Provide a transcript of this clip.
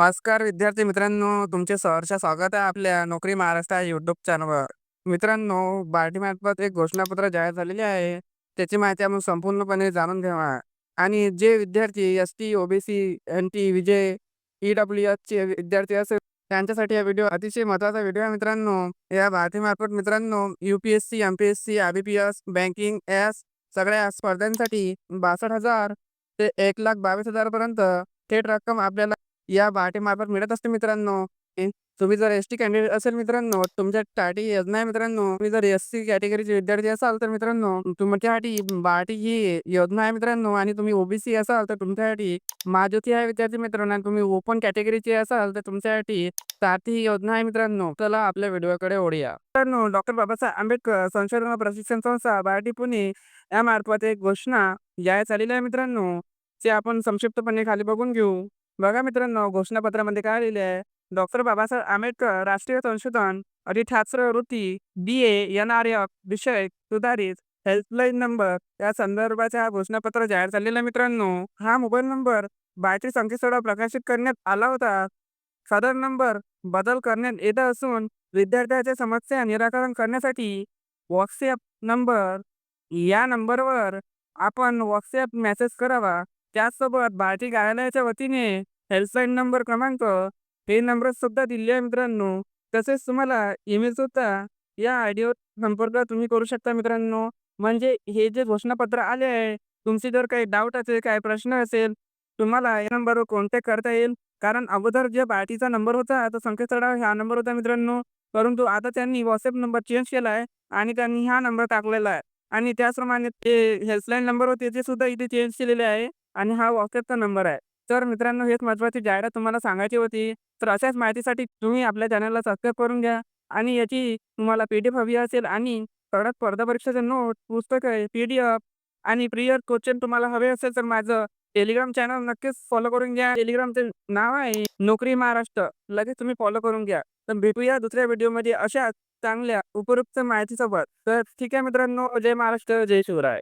नमस्कार विद्यार्थी मित्रांनो तुमचे सहर्ष स्वागत आहे आपल्या नोकरी महाराष्ट्र या युट्यूब चॅनलवर मित्रांनो बार्टीमार्फत एक घोषणापत्र जाहीर झालेले आहे. त्याची माहिती आपण संपूर्णपणे जाणून घ्यावा आणि जे विद्यार्थी S T OBC N T विजय ई डब्ल्यू चे विद्यार्थी असेल त्यांच्यासाठी हा व्हिडिओ अतिशय महत्त्वाचा व्हिडिओ आहे मित्रांनो. या बार्टीमार्फत मित्रांनो U P S C M P S C I B P S banking S सगळ्या स्पर्धांसाठी बासष्ट हजार ते एक लाख बावीस हजारपर्यंत थेट रक्कम आपल्याला या बाटेमार्फत मिळत असते मित्रांनो. तुम्ही जर एस टी कॅन्डिडेट असेल मित्रांनो तुमच्यासाठी योजना आहे मित्रांनो. तुम्ही जर एस सी कॅटेगरीचे विद्यार्थी असाल तर मित्रांनो तुमच्यासाठी बाटी ही योजना आहे मित्रांनो. आणि तुम्ही ओबीसी असाल तर तुमच्यासाठी महाज्योती आहे विद्यार्थी मित्रांनो. आणि तुम्ही ओपन कॅटेगरीचे असाल तर तुमच्यासाठी साथी ही योजना आहे मित्रांनो. चला आपल्या व्हिडिओकडे ओढूया मित्रांनो डॉक्टर बाबासाहेब आंबेडकर संशोधन प्रशिक्षण संस्था बार्टी पुणे यामार्फत एक घोषणा जाहीर झालेली आहे मित्रांनो. ते आपण संक्षिप्तपणे खाली बघून घेऊ. बघा मित्रांनो घोषणापत्रामध्ये काय लिहिले आहे? डॉक्टर बाबासाहेब आंबेडकर राष्ट्रीय संशोधन आणि छात्रवृत्ती B A N R F विषय सुधारित हेल्पलाईन नंबर. या संदर्भाचा हा घोषणापत्र जाहीर झालेला मित्रांनो. हा मोबाईल नंबर बायत्री संकेतस्थळावर प्रकाशित करण्यात आला होता. सदर नंबर बदल करण्यात येत असून विद्यार्थ्याच्या समस्या निराकरण करण्यासाठी व्हॉट्सॲप नंबर. या नंबरवर आपण व्हॉट्सॲप मेसेज करावा. त्याचसोबत भारतीय कार्यालयाच्या वतीने हेल्पलाईन नंबर क्रमांक हे नंबर सुद्धा दिले आहे मित्रांनो. तसेच तुम्हाला ईमेल सुद्धा या आयडीवर संपर्क तुम्ही करू शकता मित्रांनो. म्हणजे हे जे घोषणापत्र आले आहे तुमचे जर काही डाऊट असेल काही प्रश्न असेल तुम्हाला या नंबरवर कॉन्टॅक्ट करता येईल. कारण अगोदर जे बाटीचा नंबर होता तो संकेतस्थळावर हा नंबर होता मित्रांनो. परंतु आता त्यांनी व्हॉट्सअप नंबर चेंज केला आहे आणि त्यांनी हा नंबर टाकलेला आहे. आणि त्याचप्रमाणे ते हेल्पलाईन नंबर होते ते सुद्धा इथे चेंज केलेले आहे. आणि हा व्हॉट्सअपचा नंबर आहे. तर मित्रांनो हेच महत्त्वाची जाहिरात तुम्हाला सांगायची होती. तर अशाच माहितीसाठी तुम्ही आपल्या चॅनलला सबस्क्राईब करून घ्या आणि याची तुम्हाला पी डी एफ हवी असेल आणि सगळ्यात स्पर्धा परीक्षेचे नोट पुस्तकं पी डी एफ आणि प्रियर क्वेश्चन तुम्हाला हवे असेल तर माझं टेलिग्राम चॅनल नक्कीच फॉलो करून घ्या. टेलिग्रामचे नाव आहे नोकरी महाराष्ट्र. लगेच तुम्ही फॉलो करून घ्या. तर भेटूया दुसऱ्या व्हिडिओमध्ये अशा चांगल्या उपयुक्त माहितीसोबत. तर ठीक आहे मित्रांनो जय महाराष्ट्र जय शिवराय.